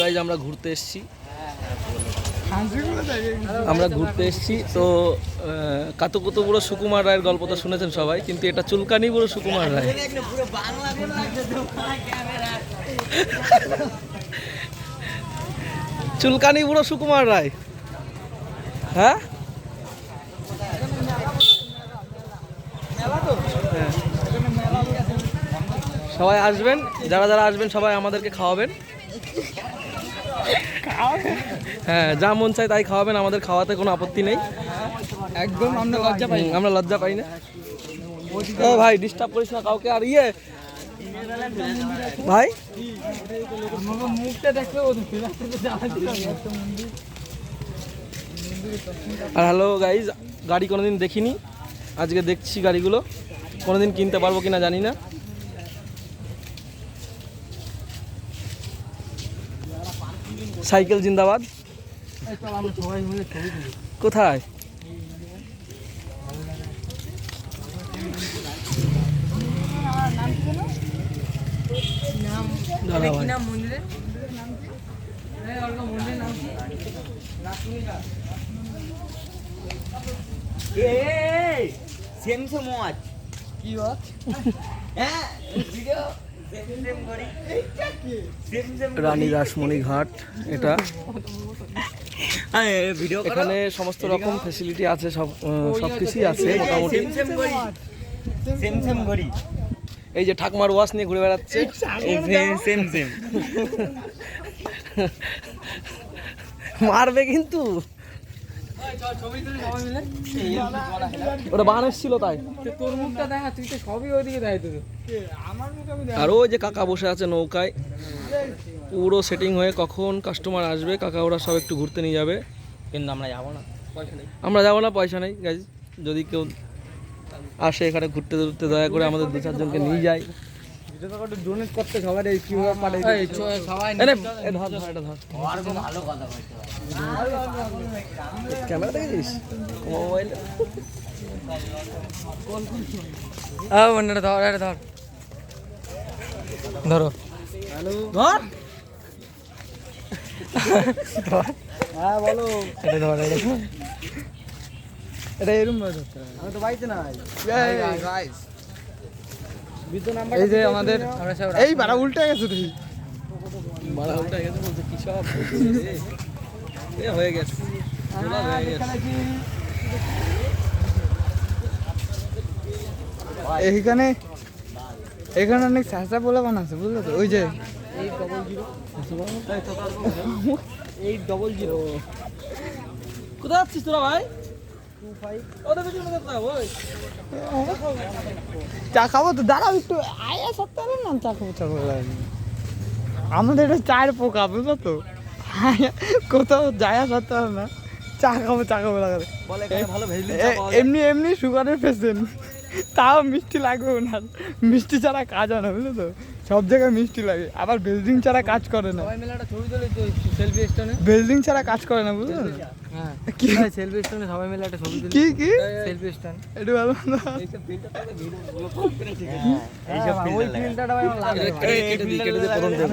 Guys আমরা ঘুরতে এসেছি। আমরা ঘুরতে এসেছি। তো কাতু কুতু বুড়ো সুকুমার রায়ের গল্প তো শুনেছেন সবাই কিন্তু এটা চুলকানি বুড়ো সুকুমার রায়। চুলকানি বুড়ো সুকুমার রায়। হ্যাঁ? হ্যাঁ। সবাই আসবেন যারা যারা আসবেন সবাই আমাদেরকে খাওয়াবেন। হ্যাঁ যা মন চায় তাই খাওয়াবেন আমাদের খাওয়াতে কোনো আপত্তি নেই। একদম আমরা লজ্জা পাই আমরা লজ্জা পাই না। ও ভাই ডিস্টার্ব করিস না কাউকে আর ইয়ে। ভাই? মুখটা আর হ্যালো গাইজ গাড়ি কোনোদিন দেখিনি। আজকে দেখছি গাড়িগুলো। কোনোদিন কিনতে পারব কিনা জানি না। সাইকেল জিন্দাবাদ। কোথায়? Same same watch. কি ওয়াচ? হ্যাঁ ভিডিও রানী রাসমণি ঘাট এটা। হ্যাঁ ভিডিও এখানে সমস্ত রকম ফেসিলিটি আছে সব সব কিছুই আছে মোটামুটি। এই যে ঠাকুমার ওয়াশ নিয়ে ঘুরে বেড়াচ্ছে। Same same. মারবে কিন্তু ছবি তুলি সবাই মিলে ওটা বান এসেছিল তাই। তোর মুখটা দেখা তুই তো সবই ওইদিকে দেখাই তো আমার মুখ আমি আর ওই যে কাকা বসে আছে নৌকায় পুরো সেটিং হয়ে কখন কাস্টমার আসবে কাকা ওরা সব একটু ঘুরতে নিয়ে যাবে। কিন্তু আমরা যাব না। পয়সা নেই আমরা যাব না পয়সা নেই গাইজ যদি কেউ আসে এখানে ঘুরতে ঘুরতে দয়া করে আমাদের দু চারজনকে নিয়ে যায়। ডোনেট করতে সবার এই কীভাবে পাঠাই সবাই এ ধর ধর এটা ধর। আর খুব ভালো কথা বলতে ক্যামেরা দেখেছিস মোবাইল। হ্যাঁ বন্ধুরা ধর এটা ধর। ধরো। ধর। হ্যাঁ বলো। এটা ধর এটা এটা এরম ভাবে ধরতে আমি তো বাড়িতে নাই। এই যে আমাদের এই বাড়া উল্টে গেছে তুই। মারা উল্টা গেছে বলছে কি সব হয়ে গেছে। এইখানে এখানে অনেক চাষা পোলা বানাচ্ছে বুঝলো তো? ওই যে। এইট ডবল জিরো কোথায় যাচ্ছিস তোরা ভাই ওদের পিছনে কোথায় ওই চা খাব তো দাঁড়াও একটু। আয়া না চা খাব চা খাব আমাদের এটা চায়ের পোকা বুঝলো তো? কোথাও যায় সত্য না। চা খাব চা খাব লাগাতে এমনি এমনি সুগারের পেশেন্ট তাও মিষ্টি লাগবে না। মিষ্টি ছাড়া কাজ হয় না বুঝলো তো? সব জায়গায় মিষ্টি লাগে আবার বেল্ডিং ছাড়া কাজ করে না সবাই মিলে ছবি তুলি তো সেলফি স্টোনে বেল্ডিং ছাড়া কাজ করে না বুঝলেন? হ্যাঁ কি সেলফি স্টোনে সবাই মিলে একটা ছবি তুলি কি কি সেলফি স্টোন এটা ভালো না এইসব ঠিক এইসব ফিল্টারটা ভাই আমার লাগে কেটে দিই দিয়ে প্রথম দেবো